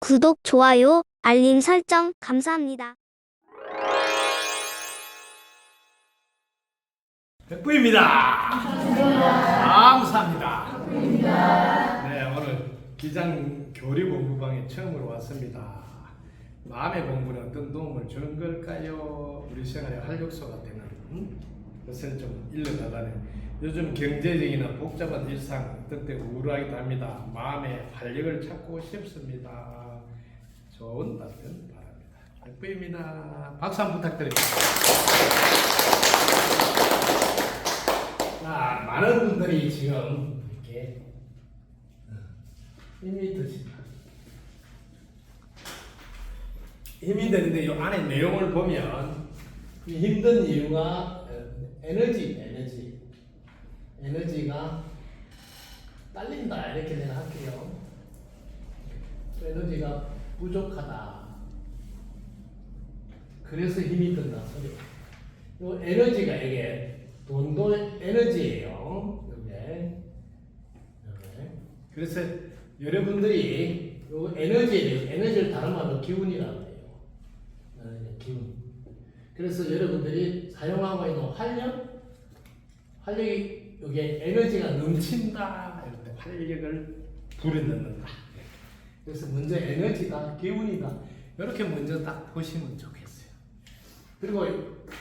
구독, 좋아요, 알림 설정 감사합니다. 백부입니다. 감사합니다. 네, 오늘 기장 교리 공부방에 처음으로 왔습니다. 마음의 공부는 어떤 도움을 주는 걸까요? 우리 생활의 활력소가 되는 것을 좀 일러나가는 요즘 경제적이나 복잡한 일상 어떤 때 우울하기도 합니다. 마음의 활력을 찾고 싶습니다. 좋은 답변 바랍니다. 백부입니다. 박수 한번 부탁드립니다. 자, 많은 분들이 지금 이렇게 어, 힘이 드시다. 힘이 드는데 이 안에 내용을 보면 이 힘든 이유가 어, 에너지, 에너지, 에너지가 딸린다 이렇게 생각할게요. 에너지가 부족하다. 그래서 힘이 든다. 요 에너지가 이게 돈도 에너지예요. 이게. 이게. 그래서 여러분들이 요 에너지에 에너지를 다른 말로 기운이라고 해요. 어, 기운. 그래서 여러분들이 사용하고 있는 활력, 활력이 여기에 에너지가 넘친다. 이럴 때 활력을 불어넣는다. 그래서 먼저 에너지다, 기운이다. 이렇게 먼저 딱 보시면 좋겠어요. 그리고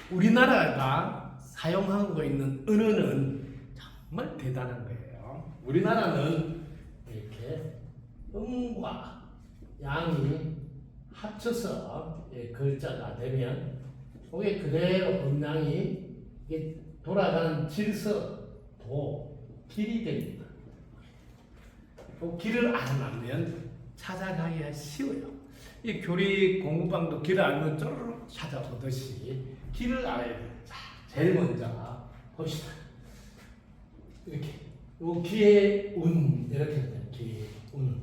우리나라가 사용하고 있는 언어는 정말 대단한 거예요. 우리나라는 이렇게 음과 양이 합쳐서 예, 글자가 되면 그게 그대로 이게 돌아가는 질서, 도, 길이 됩니다. 그 길을 알면 찾아가기가 쉬워요. 이 교리 공부방도 길을 알면 쪼르륵 찾아보듯이 길을 알아야 돼요. 자, 제일 먼저 봅시다. 이렇게 요 기의 운 이렇게 돼요. 기의 운.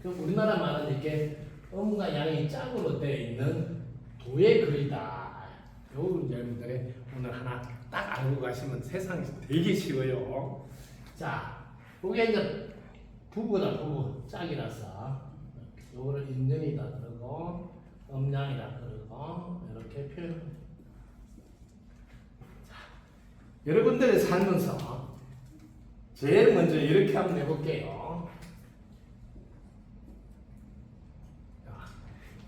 그럼 우리나라 말은 이렇게 음과 양이 짝으로 되어 있는 도의 글이다. 요 여러분들의 오늘 하나 딱 알고 가시면 세상이 되게 쉬워요. 자, 요게 이제 부부다 부부 짝이라서 요거를 인연이다 그러고 음양이다 그러고 이렇게 표현. 여러분들이 살면서 제일 먼저 이렇게 한번 해볼게요. 자,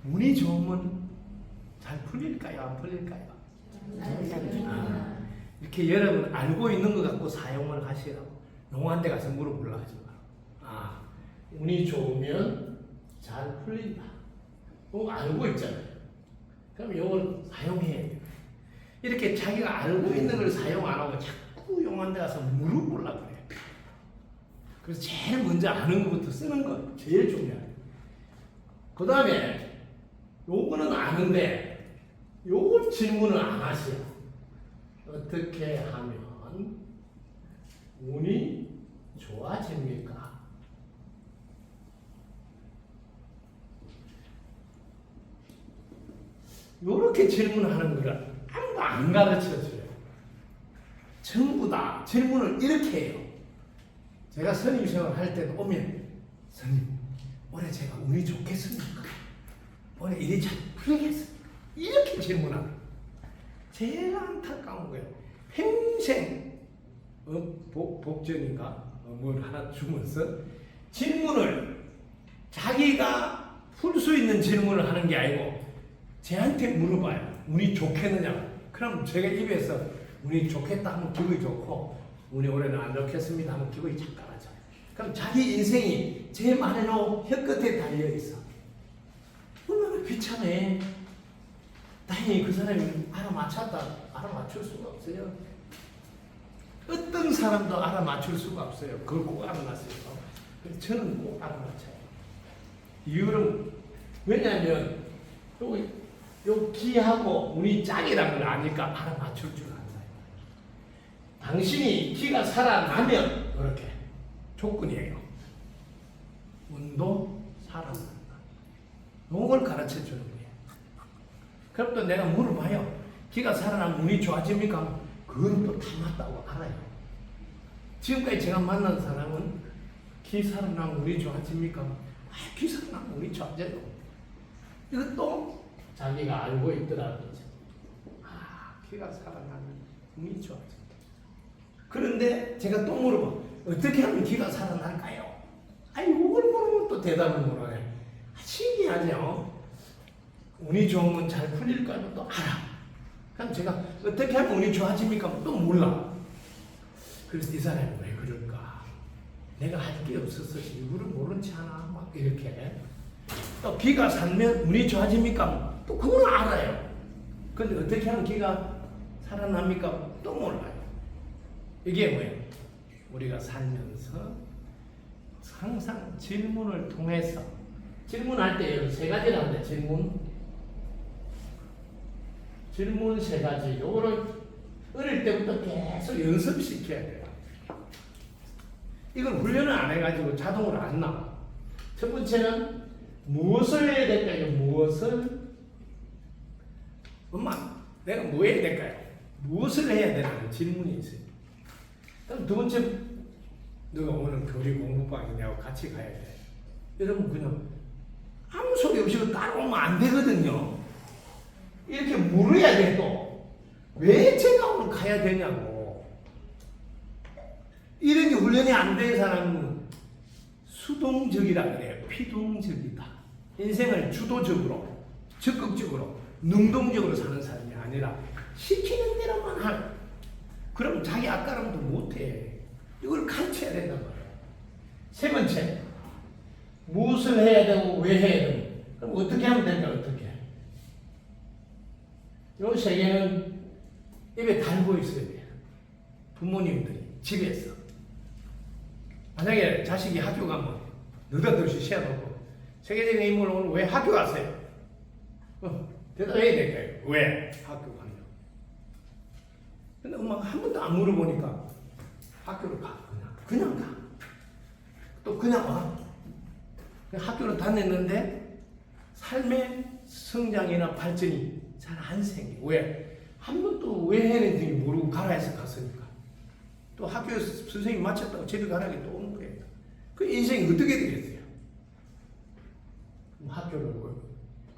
운이 좋으면 잘 풀릴까요? 안 풀릴까요? 아, 이렇게 여러분 알고 있는 것 갖고 사용을 하시라고 농한 데 가서 물어보려 하지 마. 아, 운이 좋으면 잘 풀린다. 그거 알고 있잖아요. 그럼 이걸 사용해야 돼요. 이렇게 자기가 알고 있는 걸 사용 안 하고 자꾸 용한 데 가서 물어보려고 그래. 그래서 제일 먼저 아는 것부터 쓰는 거 제일 중요해요. 그 다음에 요거는 아는데 요걸 질문을 안 하세요. 어떻게 하면 운이 좋아집니까? 요렇게 질문하는 거를 아무도 안 가르쳐 줘요. 전부 다 질문을 이렇게 해요. 제가 선임 시험을 할 때도 오면 선임 올해 제가 운이 좋겠습니까? 올해 일이 잘 풀리겠습니까? 이렇게 질문하는. 제일 안타까운 거예요. 평생 어, 복, 복전인가 어, 뭘 하나 주면서 질문을 자기가 풀 수 있는 질문을 하는 게 아니고 쟤한테 물어봐요. 운이 좋겠느냐? 그럼 제가 입에서 운이 좋겠다 하면 기분이 좋고 운이 올해는 안 좋겠습니다 하면 기분이 착각하죠. 그럼 자기 인생이 제 말로 혀끝에 달려 있어. 얼마나 귀찮해. 다행히 그 사람이 알아맞혔다. 알아맞출 수가 없어요. 어떤 사람도 알아맞출 수가 없어요. 그걸 꼭 알아맞어요. 그래서 저는 꼭 알아맞혀요. 이유는 왜냐하면 요, 요 기하고 운이 짝이라는 걸 아니까 알아 맞출 줄 알아요. 당신이 기가 살아나면 그렇게 조건이에요. 운도 살아난다. 이걸 가르쳐 주는 거예요. 그럼 또 내가 물어봐요. 기가 살아나면 운이 좋아집니까? 그건 또 다 맞다고 알아요. 지금까지 제가 만난 사람은 기 살아나면 운이 좋아집니까? 아, 기사는 운이 좋아져요. 이것도 자기가 알고 있더라는 거죠. 아, 기가 살아나는 운이 좋아져. 그런데 제가 또 물어봐. 어떻게 하면 기가 살아날까요? 아니, 그걸 물으면 또 대답을 못하네. 아, 신기하죠? 운이 좋으면 잘 풀릴까요? 또 알아. 그럼 제가 어떻게 하면 운이 좋아집니까? 또 몰라. 그래서 이 사람이 왜 그럴까? 내가 할 게 없어서 일부러 모른 체 하나? 막 이렇게. 또 기가 살면 운이 좋아집니까? 또 그건 알아요. 근데 어떻게 하면 기가 살아납니까? 또 몰라요. 이게 뭐예요? 우리가 살면서 항상 질문을 통해서 질문할 때세 가지라는데 질문 질문 세 가지 요거를 어릴 때부터 계속 연습시켜야 돼요. 이걸 훈련을 안 해가지고 자동으로 안 나와. 첫 번째는 무엇을 해야 될까요? 무엇을 엄마 내가 뭐 해야 될까요? 무엇을 해야 되는 질문이 있어요. 그럼 두 번째 너가 오늘 교리 공부방이냐고 같이 가야 돼. 여러분 그냥 아무 소리 없이 따라오면 안 되거든요. 이렇게 물어야 돼 또. 왜 제가 오늘 가야 되냐고. 이런 게 훈련이 안 된 사람은 수동적이라 그래요. 피동적이다. 인생을 주도적으로, 적극적으로, 능동적으로 사는 사람이 아니라 시키는 대로만 할. 그럼 자기 아까랑도 못해. 이걸 가르쳐야 된단 말이야. 세 번째, 무엇을 해야 되고 왜 해야 되고 그럼 어떻게 하면 될까 어떻게? 요세 개는 입에 달고 있어야 돼요. 부모님들이 집에서 만약에 자식이 학교 가면 느닷없이 세워놓고 세계적인 인물 오늘 왜 학교 갔어요? 어, 대답해야 될까요? 왜 학교 가냐? 근데 엄마가 한 번도 안 물어보니까 학교를 가 그냥 그냥 가. 또 그냥 와. 학교를 다녔는데 삶의 성장이나 발전이 잘 안 생겨. 왜? 한 번도 왜 되는지 모르고 가라 해서 갔으니까. 또 학교에서 선생님 마쳤다고 집에 가라게 또 오는 거예요. 그 인생이 어떻게 되겠어요? 학교를 뭐,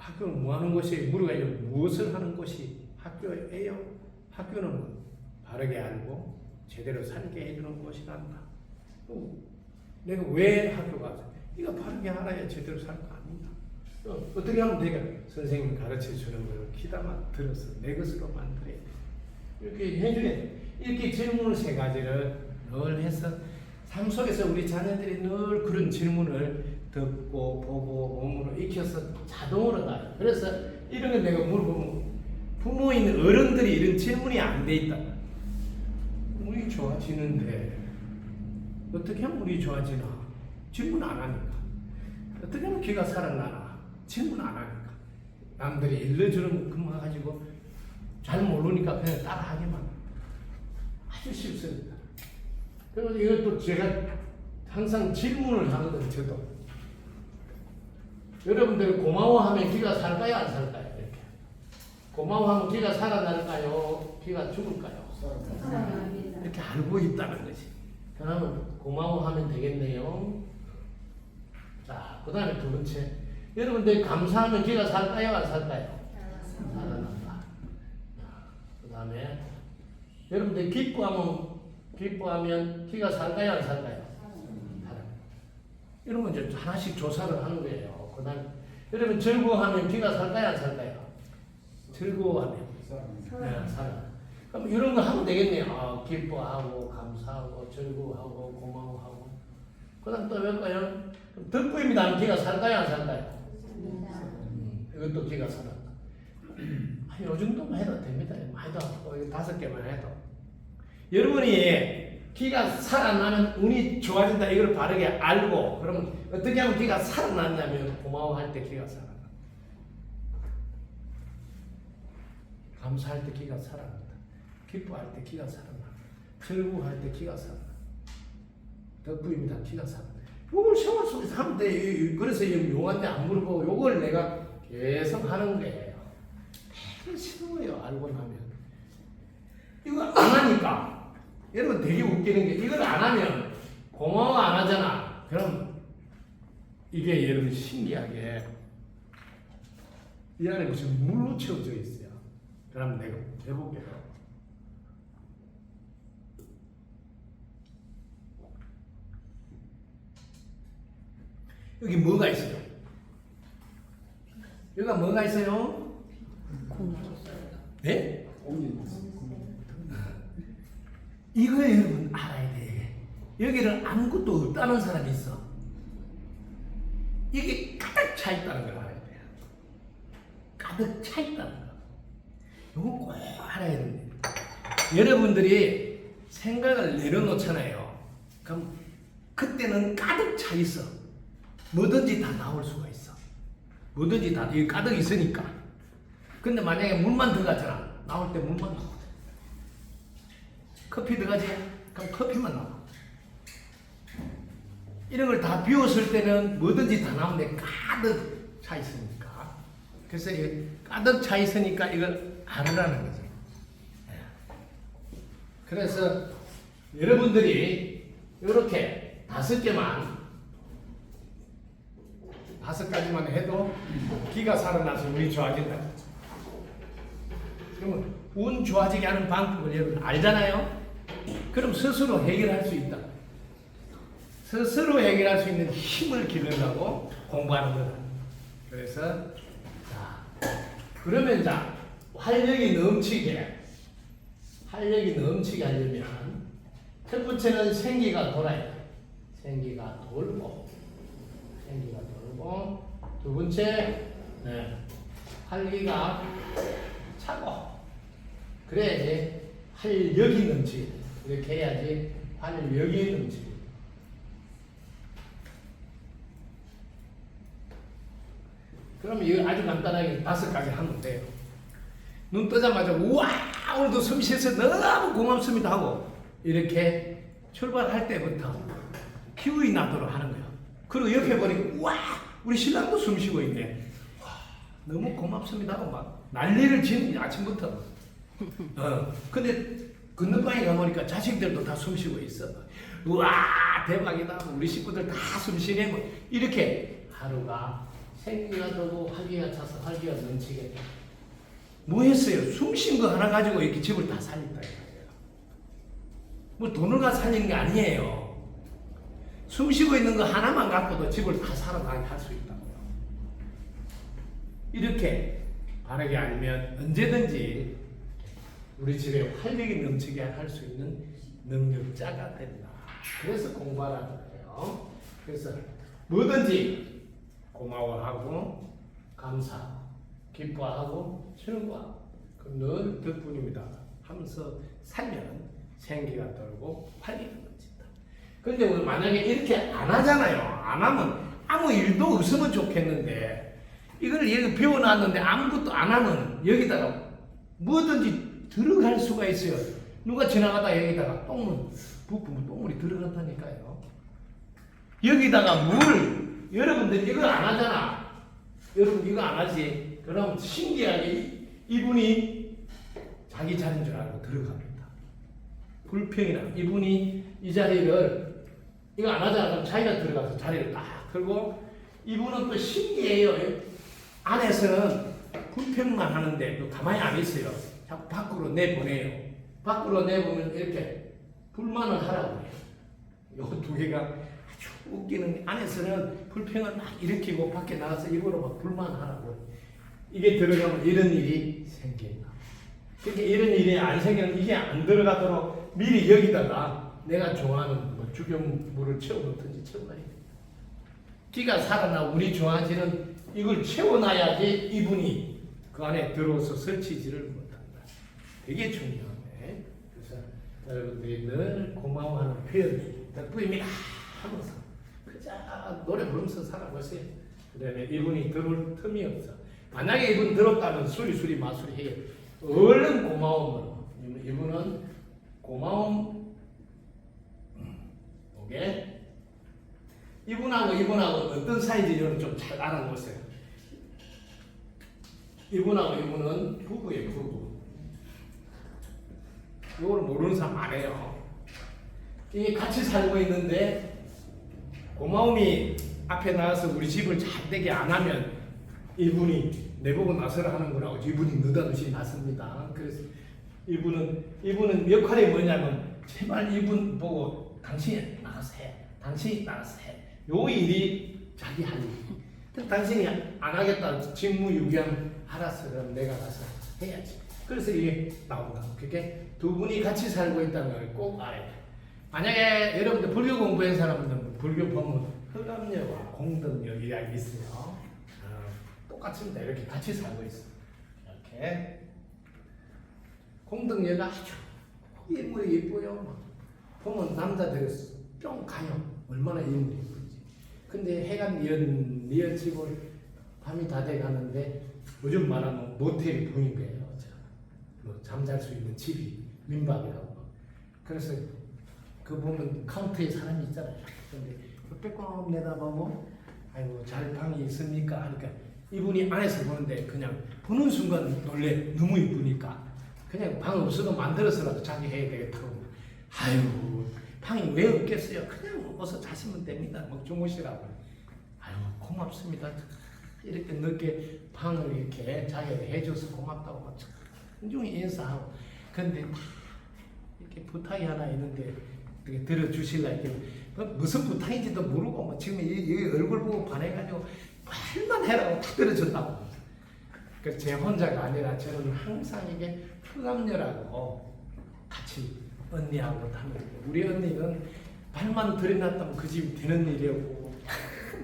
학교는 뭐 하는 것이 물어가요. 무엇을 하는 것이 학교예요? 학교는 뭐 바르게 알고 제대로 살게 해주는 것이란다. 또 내가 왜 학교 가서 네가 바르게 알아야 제대로 살 거 아닌가? 또 어떻게 하면 내가 선생님 가르쳐 주는 걸 귀담아 들어서 내 것으로 만들어야 돼. 이렇게 해주네. 이렇게 질문을 세 가지를 늘 해서 삶 속에서 우리 자녀들이 늘 그런 질문을 듣고 보고 몸으로 익혀서 자동으로 나요. 그래서 이런 걸 내가 물어보면 부모인 어른들이 이런 질문이 안 돼 있다. 우리 좋아지는데 어떻게 하면 우리 좋아지나? 질문 안 하니까. 어떻게 하면 귀가 살아나나? 질문 안 하니까. 남들이 일러주는 것만 가지고 잘 모르니까 그냥 따라하기만. 아주 쉽습니다. 그래서 이것도 제가 항상 질문을 하거든, 저도. 여러분들 고마워하면 귀가 살까요, 안 살까요? 이렇게. 고마워하면 귀가 살아날까요? 귀가 죽을까요? 이렇게 알고 있다는 거지. 그러면 고마워하면 되겠네요. 자, 그 다음에 두 번째. 여러분들 감사하면 귀가 살까요? 안 살까요? 살아난다. 그 다음에 여러분들 기뻐하면 기뻐하면 귀가 살까요? 안 살까요? 살아요. 이런 건 이제 하나씩 조사를 하는 거예요. 그 다음에 여러분 즐거워하면 귀가 살까요? 안 살까요? 즐거워하면 네, 살아. 그럼 이런 거 하면 되겠네요. 아, 기뻐하고 감사하고 즐거워하고 고마워하고. 그다음 또 뭘까요? 덕분입니다. 하면 기가 살까요? 안 살까요? 음, 이것도 기가 살았다. 아, 요 정도만 해도 됩니다. 많이도 다섯 개만 해도. 여러분이 기가 살아나면 운이 좋아진다 이걸 바르게 알고 그러면 어떻게 하면 기가 살아났냐면 고마워할 때 기가 살아나. 감사할 때 기가 살아난다. 기뻐할 때 기가 살아나. 즐거워할 때 기가 살아나. 덕분입니다. 기가 살아나. 이걸 생활 속에서 하면 돼. 그래서 이 용한테 안 물어보고 이걸 내가 계속 하는 거예요. 되게 쉬워요. 알고 나면. 이거 안 하니까. 여러분 되게 웃기는 게 이걸 안 하면 고마워 안 하잖아. 그럼 이게 여러분 신기하게 이 안에 무슨 물로 채워져 있어요. 그럼 내가 해볼게요. 여기 뭐가 있어요? 여기가 뭐가 있어요? 네? 이거 여러분 알아야 돼. 여기는 아무것도 없다는 사람이 있어. 이게 가득 차 있다는 걸 알아야 돼요. 가득 차 있다는 거. 이거 꼭 알아야 됩니다. 여러분들이 생각을 내려놓잖아요. 그럼 그때는 가득 차 있어. 뭐든지 다 나올 수가 있어. 뭐든지 다 여기 가득 있으니까. 근데 만약에 물만 들어갔잖아. 나올 때 물만 나오거든. 커피 들어가지? 그럼 커피만 나와. 이런 걸 다 비웠을 때는 뭐든지 다 나오는데 가득 차 있으니까. 그래서 이게 가득 차 있으니까 이걸 알으라는 거지. 예. 그래서 여러분들이 이렇게 다섯 개만 다섯 가지만 해도 기가 살아나서 우리 좋아진다. 그러면 운 좋아지게 하는 방법을 여러분 알잖아요? 그럼 스스로 해결할 수 있다. 스스로 해결할 수 있는 힘을 기르려고 공부하는 거다. 그래서 자 그러면 자 활력이 넘치게 활력이 넘치게 하려면 첫 번째는 생기가 돌아야 돼. 생기가 돌고 생기가 돌고 두 번째 네, 활기가 차고 그래야지 활력이 넘치게 돼. 이렇게 해야지 활력이 넘치게 돼. 그러면 이거 아주 간단하게 다섯 가지 하면 돼요. 눈 뜨자마자 우와 오늘도 숨 쉬어서 너무 고맙습니다 하고 이렇게 출발할 때부터 기운이 나도록 하는 거예요. 그리고 옆에 보니까 우와 우리 신랑도 숨 쉬고 있네. 와 너무 고맙습니다 하고 막 난리를 거야, 아침부터. 어 근데 건너방에 가보니까 자식들도 다 숨 쉬고 있어. 우와 대박이다 우리 식구들 다 숨 쉬네 뭐 이렇게 하루가 생기가 돌고 활기가 차서 활기가 넘치게 돼. 뭐 했어요? 숨 쉰 거 하나 가지고 이렇게 집을 다 살린다. 뭐 돈을 가 살리는 게 아니에요. 숨 쉬고 있는 거 하나만 갖고도 집을 다 살아나게 할 수 있다고요. 이렇게 바르게 알면 언제든지 우리 집에 활력이 넘치게 할 수 있는 능력자가 된다. 그래서 공부하라는 거예요. 그래서 뭐든지 고마워하고 감사하고 기뻐하고 즐거워하고 그늘 덕분입니다 하면서 살면 생기가 돌고 활기가 넘친다. 근데 우리 만약에 이렇게 안 하잖아요. 안 하면 아무 일도 없으면 좋겠는데 이걸 여기 배워놨는데 아무것도 안 하면 여기다가 뭐든지 들어갈 수가 있어요. 누가 지나가다 여기다가 똥물 부푸면 똥물이 들어간다니까요. 여기다가 물 여러분들 이거 안 하잖아. 여러분 이거 안 하지. 그럼 신기하게 이- 이분이 자기 자리인 줄 알고 들어갑니다. 불평이나 이분이 이 자리를 이거 안 하잖아. 그럼 자기가 들어가서 자리를 딱 들고 이분은 또 신기해요. 안에서는 불평만 하는데 또 가만히 안 있어요. 자꾸 밖으로 내보내요. 밖으로 내보면 이렇게 불만을 하라고 해요. 요두 개가 아주 웃기는 게 안에서는 불평을 막 일으키고 밖에 나가서 일부러 막 불만하라고 이게 들어가면 이런 일이 생긴다. 그러니까 이런 일이 안 생기면 이게 안 들어가도록 미리 여기다가 내가 좋아하는 뭐 죽용물을 채워놓든지 채워놔야 돼. 기가 살아나 우리 좋아하시는 이걸 채워놔야지 이분이 그 안에 들어와서 설치지를. 되게 중요하네. 그래서 여러분들이 늘 고마워하는 표현 덕분입니다 하면서 그저 노래 부르면서 살아보세요. 그 다음에 이분이 들어올 틈이 없어. 만약에 이분 들었다면 수리 수리 마수리 해요. 얼른 고마움으로 이분은 고마움 오게 이분하고 이분하고 어떤 사이인지 여러분 좀 잘 알아보세요. 이분하고 이분은 부부예요, 부부. 이걸 모르는 사람 안 해요. 이게 같이 살고 있는데 고마움이 앞에 나와서 우리 집을 잘 되게 안 하면 이분이 내보고 나서라 하는 거라고 이분이 느닷없이 나섭니다. 그래서 이분은 이분은 역할이 뭐냐면 제발 이분 보고 당신이 나가서 해. 당신이 나가서 해. 요 일이 자기 할 일. 근데 당신이 안 하겠다. 직무유기하면 알았어. 그럼 내가 가서 해야지. 그래서 이게 나온다. 그게 두 분이 같이 살고 있다는 걸 꼭 알아야 돼. 만약에 여러분들 불교 공부한 사람들은 불교 보면 흑암녀와 공덕녀 이야기 있어요. 어, 똑같습니다. 이렇게 같이 살고 있어. 이렇게 공덕녀가 아주 인물이 예뻐요. 막. 보면 남자들 뿅 가요. 얼마나 인물이 예쁜지. 근데 해가 니은 니은 집을 밤이 다 돼 가는데 요즘 말하면 모텔이 보인 거예요. 저. 뭐 잠잘 수 있는 집이 민박이라고. 그래서 그 보면 카운터에 사람이 있잖아요. 근데 그 빼꼼 내다보면 아이고 잘 방이 있습니까? 하니까 이분이 안에서 보는데 그냥 보는 순간 놀래 너무 이쁘니까 그냥 방 없어도 만들어서라도 자기 해야 되겠다고. 아유 방이 왜 없겠어요? 그냥 어서 자시면 됩니다. 뭐 주무시라고. 아유 고맙습니다. 이렇게 늦게 방을 이렇게 자기가 해줘서 고맙다고 막 존중히 인사하고. 근데 다 이렇게 부탁이 하나 있는데 이렇게 들어주실라 이렇게 뭐 무슨 부탁인지도 모르고 뭐 지금 이, 이 얼굴 보고 반해가지고 말만 해라고 다 들어준다고. 그래서 제 혼자가 아니라 저는 항상 이게 흑암녀라고 같이 언니하고 다니고 우리 언니는 발만 들여놨다면 그 집이 되는 일이었고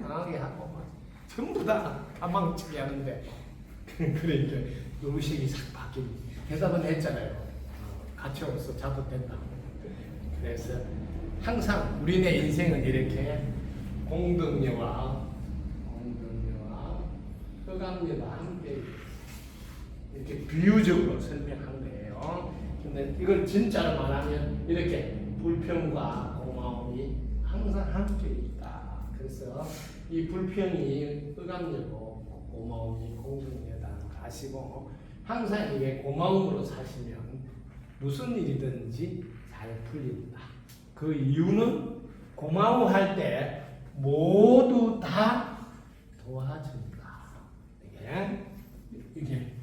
망하게 하고 막 전부 다 가망치게 하는데 그러니까 음식이 싹 바뀌고 대답은 했잖아요. 어, 와서 자도 된다. 그래서 항상 우리네 인생은 이렇게 공덕녀와 공덕녀와 흑암녀가 함께 이렇게 비유적으로 설명한 거예요. 근데 이걸 진짜로 말하면 이렇게 불평과 고마움이 항상 함께 있다. 그래서 이 불평이 흑암녀고 고마움이 공덕녀다 아시고 항상 이게 고마움으로 사시면 무슨 일이든지 잘 풀린다. 그 이유는 고마워할 때 모두 다 도와준다. 이게 이게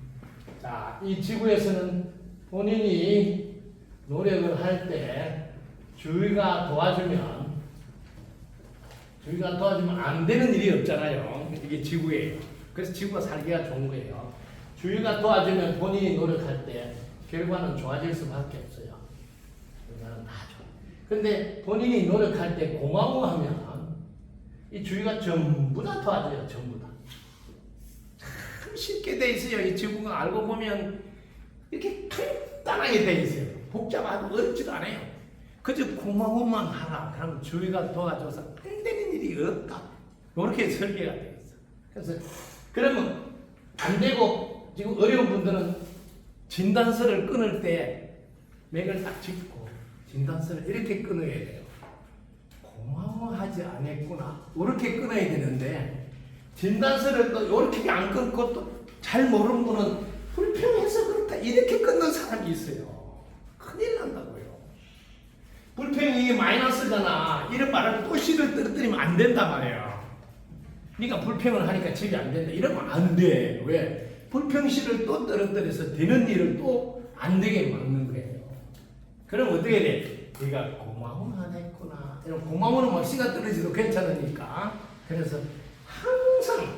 자, 이 지구에서는 본인이 노력을 할 때 주위가 도와주면 주위가 도와주면 안 되는 일이 없잖아요. 이게 지구예요. 그래서 지구가 살기가 좋은 거예요. 주위가 도와주면 본인이 노력할 때 결과는 좋아질 수밖에 없어요. 결과는 다 좋아. 근데 본인이 노력할 때 고마워하면 이 주위가 전부 다 도와줘요. 전부 다. 참 쉽게 돼 있어요. 이 지구가 알고 보면 이렇게 간단하게 돼 있어요. 복잡하고 어렵지도 않아요. 그저 고마움만 하라. 그러면 주위가 도와줘서 안 되는 일이 없다. 이렇게 설계가 되어 있어. 그래서 그러면 안 되고 지금 어려운 분들은 진단서를 끊을 때 맥을 딱 짚고 진단서를 이렇게 끊어야 돼요. 고마워하지 않았구나. 이렇게 끊어야 되는데 진단서를 또 이렇게 안 끊고 또 잘 모르는 분은 불평해서 그렇다 이렇게 끊는 사람이 있어요. 큰일 난다고요. 불평이 마이너스잖아. 이런 말을 또 씨를 떨어뜨리면 안 된단 말이에요. 네가 불평을 하니까 집이 안 된다. 이러면 안 돼. 왜? 불평씨를 또 떨어뜨려서 되는 일을 또 안 되게 막는 거예요. 그럼 어떻게 돼? 네가 고마움만 했구나. 이런 고마움은 뭐 씨가 떨어지도 괜찮으니까. 그래서 항상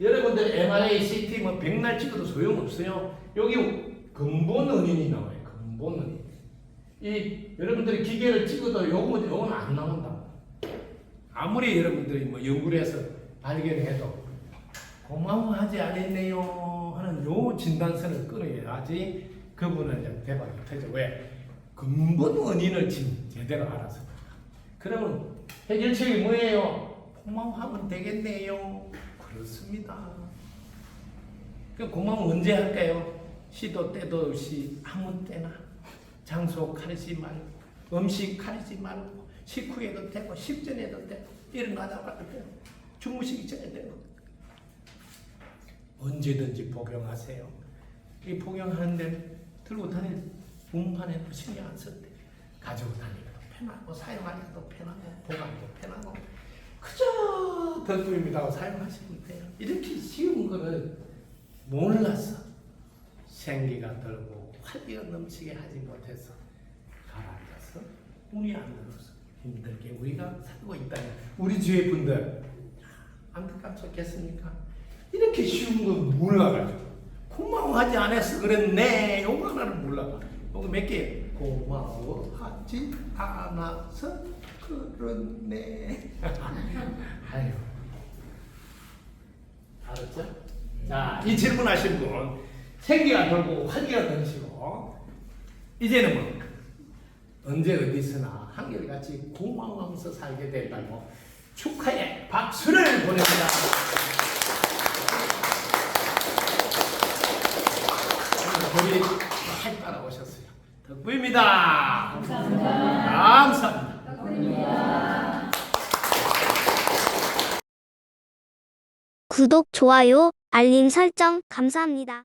여러분들 MRI, CT 뭐 백날 찍어도 소용없어요. 여기 근본 원인이 나와요. 근본 원인. 이 여러분들이 기계를 찍어도 요거 요건 안 나온다. 아무리 여러분들이 뭐 연구를 해서 발견해도 고마워하지 않았네요 하는 요 진단서를 끊어야지 그분은 대박이 터져. 왜? 근본 원인을 진, 제대로 알아서. 그러면 해결책이 뭐예요? 고마워하면 되겠네요. 그렇습니다. 그 고마움 언제 할까요? 시도 때도 없이 아무 때나 장소 가리지 말고 음식 가리지 말고 식후에도 되고 식전에도 되고 일어나자마자 되고 주무시기 전에 되고 언제든지 복용하세요. 이 복용하는데 들고 다니는 운반에 도 신경 안 썼대. 가지고 다니기도 편하고 사용하기도 편하고 보관도 편하고 그저 덕분입니다 사용하시면 돼요. 이렇게 쉬운 거를 몰라서 생기가 들고 활기가 넘치게 하지 못해서 가라앉아서 운이 안 들어서 힘들게 우리가 살고 있다는 우리 주위 분들 안타깝겠습니까? 이렇게 쉬운 거 몰라가지고. 고마워하지 않아서 그랬네. 요거 하나를 몰라가. 요거 몇 개? 고마워하지 않아서 그렇네. 아유. 알았죠? 자, 이 질문 하신 분 생기가 돌고 활기가 넘치고 이제는 뭐? 언제 어디서나 한결같이 고마워하면서 살게 된다고 축하의 박수를 보냅니다. 우리 잘 따라오셨어요. 덕분입니다. 감사합니다. 구독, 좋아요, 알림 설정 감사합니다.